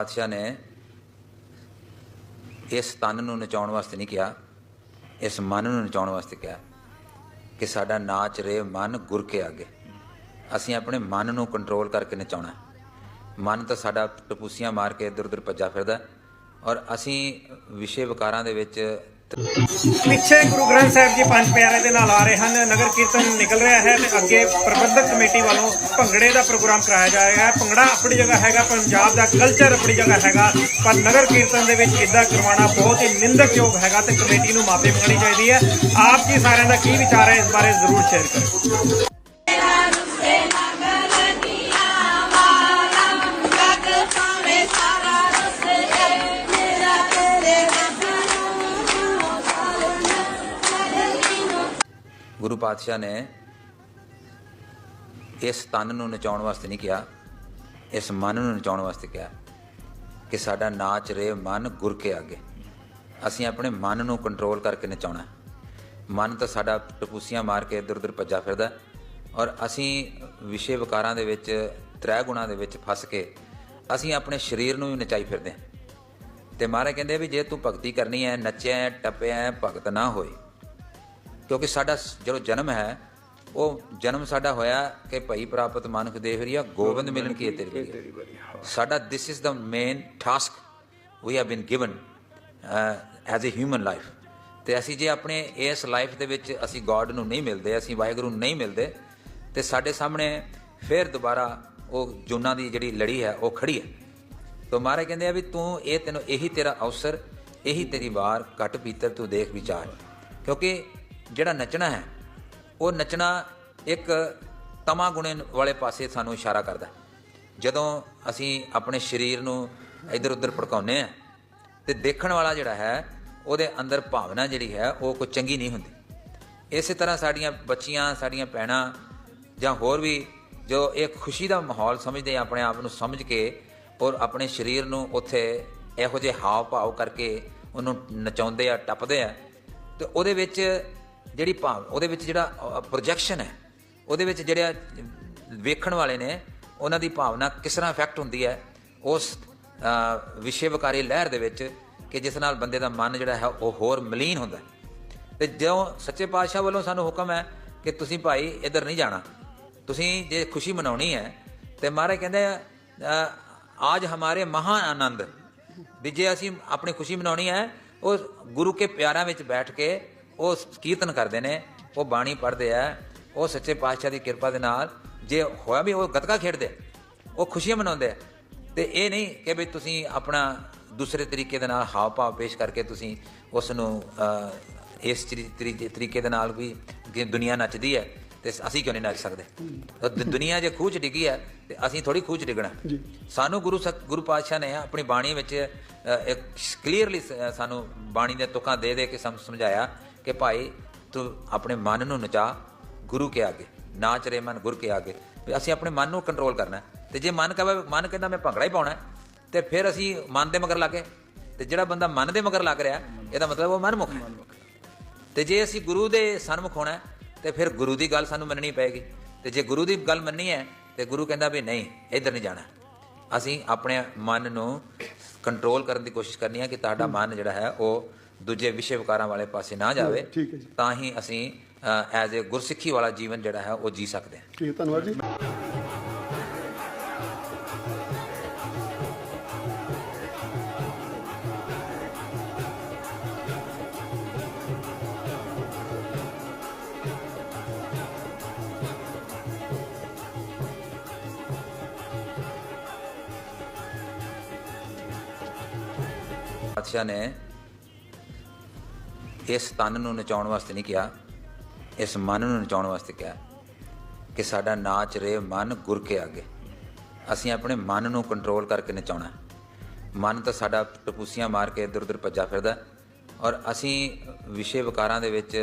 ਪਾਤਸ਼ਾਹ ਨੇ ਇਸ ਤਨ ਨੂੰ ਨਚਾਉਣ ਵਾਸਤੇ ਨਹੀਂ ਕਿਹਾ, ਇਸ ਮਨ ਨੂੰ ਨਚਾਉਣ ਵਾਸਤੇ ਕਿਹਾ ਕਿ ਸਾਡਾ ਨਾਚ ਰੇ ਮਨ ਗੁਰ ਕੇ ਅੱਗੇ ਅਸੀਂ ਆਪਣੇ ਮਨ ਨੂੰ ਕੰਟਰੋਲ ਕਰਕੇ ਨਚਾਉਣਾ। ਮਨ ਤਾਂ ਸਾਡਾ ਟਪੂਸੀਆਂ ਮਾਰ ਕੇ ਇੱਧਰ ਉੱਧਰ ਭੱਜਾ ਫਿਰਦਾ ਔਰ ਅਸੀਂ ਵਿਸ਼ੇ ਵਿਕਾਰਾਂ ਦੇ ਵਿੱਚ ਪਿੱਛੇ ਗੁਰੂ ਗ੍ਰੰਥ ਸਾਹਿਬ ਜੀ ਪੰਜ ਪਿਆਰੇ ਦੇ ਨਾਲ ਆ ਰਹੇ ਹਨ। ਨਗਰ ਕੀਰਤਨ ਨਿਕਲ ਰਿਹਾ ਹੈ ਤੇ ਅੱਗੇ ਪ੍ਰਬੰਧਕ ਕਮੇਟੀ ਵੱਲੋਂ ਭੰਗੜੇ ਦਾ ਪ੍ਰੋਗਰਾਮ ਕਰਾਇਆ ਜਾਏਗਾ ਹੈ। ਭੰਗੜਾ ਆਪਣੀ ਜਗ੍ਹਾ ਹੈਗਾ, ਪੰਜਾਬ ਦਾ ਕਲਚਰ ਆਪਣੀ ਜਗ੍ਹਾ ਹੈਗਾ। ਪਰ ਨਗਰ ਕੀਰਤਨ ਦੇ ਵਿੱਚ ਇਦਾਂ ਕਰਵਾਉਣਾ ਬਹੁਤ ਹੀ ਨਿੰਦਕਯੋਗ ਹੈਗਾ ਤੇ ਕਮੇਟੀ ਨੂੰ ਮਾਫੀ ਮੰਗਣੀ ਚਾਹੀਦੀ ਹੈ। ਆਪ ਜੀ ਸਾਰਿਆਂ ਦਾ ਕੀ ਵਿਚਾਰ ਹੈ, ਇਸ ਬਾਰੇ ਜ਼ਰੂਰ ਸ਼ੇਅਰ ਕਰੋ। ਗੁਰੂ ਪਾਤਸ਼ਾਹ ਨੇ ਇਸ ਤਨ ਨੂੰ ਨਚਾਉਣ ਵਾਸਤੇ ਨਹੀਂ ਕਿਹਾ ਇਸ ਮਨ ਨੂੰ ਨਚਾਉਣ ਵਾਸਤੇ ਕਿਹਾ ਕਿ ਸਾਡਾ ਨਾਚ ਰੇ ਮਨ ਗੁਰ ਕੇ ਆਗੇ। ਅਸੀਂ ਆਪਣੇ ਮਨ ਨੂੰ ਕੰਟਰੋਲ ਕਰਕੇ ਨਚਾਉਣਾ। ਮਨ ਤਾਂ ਸਾਡਾ ਟਪੂਸੀਆਂ ਮਾਰ ਕੇ ਇੱਧਰ ਉੱਧਰ ਭੱਜਾ ਫਿਰਦਾ ਔਰ ਅਸੀਂ ਵਿਸ਼ੇ ਵਿਕਾਰਾਂ ਦੇ ਵਿੱਚ ਤ੍ਰੈ ਗੁਣਾਂ ਦੇ ਵਿੱਚ ਫਸ ਕੇ ਅਸੀਂ ਆਪਣੇ ਸਰੀਰ ਨੂੰ ਵੀ ਨਚਾਈ ਫਿਰਦੇ ਹਾਂ। ਤੇ ਮਹਾਰਾਜ ਕਹਿੰਦੇ ਵੀ ਜੇ ਤੂੰ ਭਗਤੀ ਕਰਨੀ ਹੈ ਨੱਚਿਆ ਹੈ, ਟੱਪਿਆ ਹੈ, ਭਗਤ ਨਾ ਹੋਏ। ਕਿਉਂਕਿ ਸਾਡਾ ਜਦੋਂ ਜਨਮ ਹੈ ਉਹ ਜਨਮ ਸਾਡਾ ਹੋਇਆ ਕਿ ਭਈ ਪ੍ਰਾਪਤ ਮਾਨੁਖ ਦੇਹ ਰਿਆ ਗੋਬਿੰਦ ਮਿਲਣ ਕੀ ਤੇਰੀ ਬੜੀ ਸਾਡਾ this is the main task we have been given as a human life ਤੇ ਅਸੀਂ ਜੇ ਆਪਣੇ ਇਸ ਲਾਈਫ ਦੇ ਵਿੱਚ ਅਸੀਂ ਗੋਡ ਨੂੰ ਨਹੀਂ ਮਿਲਦੇ ਅਸੀਂ ਵਾਹਿਗੁਰੂ ਨੂੰ ਨਹੀਂ ਮਿਲਦੇ ਤੇ ਸਾਡੇ ਸਾਹਮਣੇ ਫਿਰ ਦੁਬਾਰਾ ਉਹ ਜੁਨਾ ਦੀ ਜਿਹੜੀ ਲੜੀ ਹੈ ਉਹ ਖੜੀ ਹੈ। ਤੋ ਮਹਾਰਾਜ ਕਹਿੰਦੇ ਆ ਵੀ ਤੂੰ ਇਹ ਤੈਨੂੰ ਇਹੀ ਤੇਰਾ ਅਵਸਰ ਇਹੀ ਤੇਰੀ ਵਾਰ ਘਟ ਭੀਤਰ ਤੂੰ ਦੇਖ ਵਿਚਾਰ। ਕਿਉਂਕਿ ਜਿਹੜਾ ਨੱਚਣਾ ਹੈ, ਉਹ ਨੱਚਣਾ ਇੱਕ ਤਮਾ ਗੁਣੇ ਵਾਲੇ ਪਾਸੇ ਸਾਨੂੰ ਇਸ਼ਾਰਾ ਕਰਦਾ ਜਦੋਂ ਅਸੀਂ ਆਪਣੇ ਸਰੀਰ ਨੂੰ ਇੱਧਰ ਉੱਧਰ ਭੜਕਾਉਂਦੇ ਆ ਤੇ ਦੇਖਣ ਵਾਲਾ ਜਿਹੜਾ ਹੈ, ਉਹਦੇ ਅੰਦਰ ਭਾਵਨਾ ਜਿਹੜੀ ਹੈ, ਉਹ ਕੋਈ ਚੰਗੀ ਨਹੀਂ ਹੁੰਦੀ। ਇਸੇ ਤਰ੍ਹਾਂ ਸਾਡੀਆਂ ਬੱਚੀਆਂ, ਸਾਡੀਆਂ ਭੈਣਾਂ ਜਾਂ ਹੋਰ ਵੀ ਜੋ ਇਹ ਖੁਸ਼ੀ ਦਾ ਮਾਹੌਲ ਸਮਝਦੇ ਆ, ਆਪਣੇ ਆਪ ਨੂੰ ਸਮਝ ਕੇ ਔਰ ਆਪਣੇ ਸਰੀਰ ਨੂੰ ਉੱਥੇ ਇਹੋ ਜਿਹੇ ਹਾਵ ਭਾਵ ਕਰਕੇ ਉਹਨੂੰ ਨਚਾਉਂਦੇ ਆ, ਟੱਪਦੇ ਆ, ਤੇ ਉਹਦੇ ਵਿੱਚ ਜਿਹੜੀ ਭਾਵ ਉਹਦੇ ਵਿੱਚ ਜਿਹੜਾ ਪ੍ਰੋਜੈਕਸ਼ਨ ਹੈ, ਉਹਦੇ ਵਿੱਚ ਜਿਹੜਾ ਵੇਖਣ ਵਾਲੇ ਨੇ, ਉਹਨਾਂ ਦੀ ਭਾਵਨਾ ਕਿਸ ਤਰ੍ਹਾਂ ਇਫੈਕਟ ਹੁੰਦੀ ਹੈ, ਉਸ ਵਿਸ਼ੇ ਵਿਕਾਰੀ ਲਹਿਰ ਦੇ ਵਿੱਚ ਕਿ ਜਿਸ ਨਾਲ ਬੰਦੇ ਦਾ ਮਨ ਜਿਹੜਾ ਹੈ, ਉਹ ਹੋਰ ਮਲੀਨ ਹੁੰਦਾ ਹੈ। ਤੇ ਜਿਉਂ ਸੱਚੇ ਪਾਤਸ਼ਾਹ ਵੱਲੋਂ ਸਾਨੂੰ ਹੁਕਮ ਹੈ ਕਿ ਤੁਸੀਂ ਭਾਈ ਇੱਧਰ ਨਹੀਂ ਜਾਣਾ ਤੁਸੀਂ ਜੇ ਖੁਸ਼ੀ ਮਨਾਉਣੀ ਹੈ, ਤੇ ਮਹਾਰਾਜ ਕਹਿੰਦੇ ਆਜ ਹਮਾਰੇ ਮਹਾਨ ਆਨੰਦ ਵੀ ਜੇ ਅਸੀਂ ਆਪਣੀ ਖੁਸ਼ੀ ਮਨਾਉਣੀ ਹੈ, ਉਹ ਗੁਰੂ ਕੇ ਪਿਆਰਾਂ ਵਿੱਚ ਬੈਠ ਕੇ ਉਹ ਕੀਰਤਨ ਕਰਦੇ ਨੇ ਉਹ ਬਾਣੀ ਪੜ੍ਹਦੇ ਆ ਉਹ ਸੱਚੇ ਪਾਤਸ਼ਾਹ ਦੀ ਕਿਰਪਾ ਦੇ ਨਾਲ ਜੇ ਹੋਇਆ ਵੀ ਉਹ ਗੱਤਕਾ ਖੇਡਦੇ ਉਹ ਖੁਸ਼ੀਆਂ ਮਨਾਉਂਦੇ ਤੇ ਇਹ ਨਹੀਂ ਕਿ ਵੀ ਤੁਸੀਂ ਆਪਣਾ ਦੂਸਰੇ ਤਰੀਕੇ ਦੇ ਨਾਲ ਹਾਵ ਭਾਵ ਪੇਸ਼ ਕਰਕੇ ਤੁਸੀਂ ਉਸ ਨੂੰ ਇਸ ਤਰੀ- ਤਰੀ- ਤਰੀਕੇ ਦੇ ਨਾਲ ਵੀ ਦੁਨੀਆ ਨੱਚਦੀ ਹੈ ਤੇ ਅਸੀਂ ਕਿਉਂ ਨਹੀਂ ਨੱਚ ਸਕਦੇ? ਦੁਨੀਆ ਜੇ ਖੂਚ ਡਿੱਗੀ ਹੈ ਤੇ ਅਸੀਂ ਥੋੜੀ ਖੂਚ ਡਿੱਗਣਾ। ਸਾਨੂੰ ਗੁਰੂ ਗੁਰੂ ਪਾਤਸ਼ਾਹ ਨੇ ਆਪਣੀ ਬਾਣੀ ਵਿੱਚ ਇੱਕ ਕਲੀਅਰਲੀ ਸਾਨੂੰ ਬਾਣੀ ਦੇ ਤੁਕਾਂ ਦੇ ਦੇ ਕੇ ਸਮ ਸਮਝਾਇਆ ਕਿ ਭਾਈ ਤੂੰ ਆਪਣੇ ਮਨ ਨੂੰ ਨਚਾ ਗੁਰੂ ਕੇ ਆਗੇ। ਨਾਚ ਰੇ ਮਨ ਗੁਰ ਕੇ ਆਗੇ। ਵੀ ਅਸੀਂ ਆਪਣੇ ਮਨ ਨੂੰ ਕੰਟਰੋਲ ਕਰਨਾ ਹੈ। ਤੇ ਜੇ ਮਨ ਕਹੇ ਮਨ ਕਹਿੰਦਾ ਮੈਂ ਭੰਗੜਾ ਹੀ ਪਾਉਣਾ ਹੈ, ਤੇ ਫਿਰ ਅਸੀਂ ਮਨ ਦੇ ਮਗਰ ਲੱਗੇ ਤੇ ਜਿਹੜਾ ਬੰਦਾ ਮਨ ਦੇ ਮਗਰ ਲੱਗ ਰਿਹਾ ਇਹਦਾ ਮਤਲਬ ਉਹ ਮਨਮੁਖ ਹੈ। ਤੇ ਜੇ ਅਸੀਂ ਗੁਰੂ ਦੇ ਸਨਮੁਖ ਹੋਣਾ ਹੈ, ਤੇ ਫਿਰ ਗੁਰੂ ਦੀ ਗੱਲ ਸਾਨੂੰ ਮੰਨਣੀ ਪਏਗੀ। ਤੇ ਜੇ ਗੁਰੂ ਦੀ ਗੱਲ ਮੰਨਣੀ ਹੈ ਤੇ ਗੁਰੂ ਕਹਿੰਦਾ ਵੀ ਨਹੀਂ ਇੱਧਰ ਨਹੀਂ ਜਾਣਾ। ਅਸੀਂ ਆਪਣੇ ਮਨ ਨੂੰ ਕੰਟਰੋਲ ਕਰਨ ਦੀ ਕੋਸ਼ਿਸ਼ ਕਰਨੀ ਹੈ ਕਿ ਤੁਹਾਡਾ ਮਨ ਜਿਹੜਾ ਹੈ ਉਹ ਦੂਜੇ ਵਿਸ਼ੇ ਵਿਕਾਰਾਂ ਵਾਲੇ ਪਾਸੇ ਨਾ ਜਾਵੇ ਠੀਕ ਹੈ ਜੀ। ਤਾਂ ਹੀ ਅਸੀਂ ਐਜ਼ ਅ ਗੁਰਸਿੱਖੀ ਵਾਲਾ ਜੀਵਨ ਜਿਹੜਾ ਹੈ ਉਹ ਜੀ ਸਕਦੇ ਹਾਂ ਠੀਕ ਧੰਨਵਾਦ ਜੀ ਪਾਤਸ਼ਾਹ ਨੇ ਇਸ ਤਨ ਨੂੰ ਨਚਾਉਣ ਵਾਸਤੇ ਨਹੀਂ ਕਿਹਾ, ਇਸ ਮਨ ਨੂੰ ਨਚਾਉਣ ਵਾਸਤੇ ਕਿਹਾ ਕਿ ਸਾਡਾ ਨਾਚ ਰੇ ਮਨ ਗੁਰ ਕੇ ਅੱਗੇ ਅਸੀਂ ਆਪਣੇ ਮਨ ਨੂੰ ਕੰਟਰੋਲ ਕਰਕੇ ਨਚਾਉਣਾ ਮਨ ਤਾਂ ਸਾਡਾ ਟਪੂਸੀਆਂ ਮਾਰ ਕੇ ਇੱਧਰ ਉੱਧਰ ਭੱਜਾ ਫਿਰਦਾ ਔਰ ਅਸੀਂ ਵਿਸ਼ੇ ਵਿਕਾਰਾਂ ਦੇ ਵਿੱਚ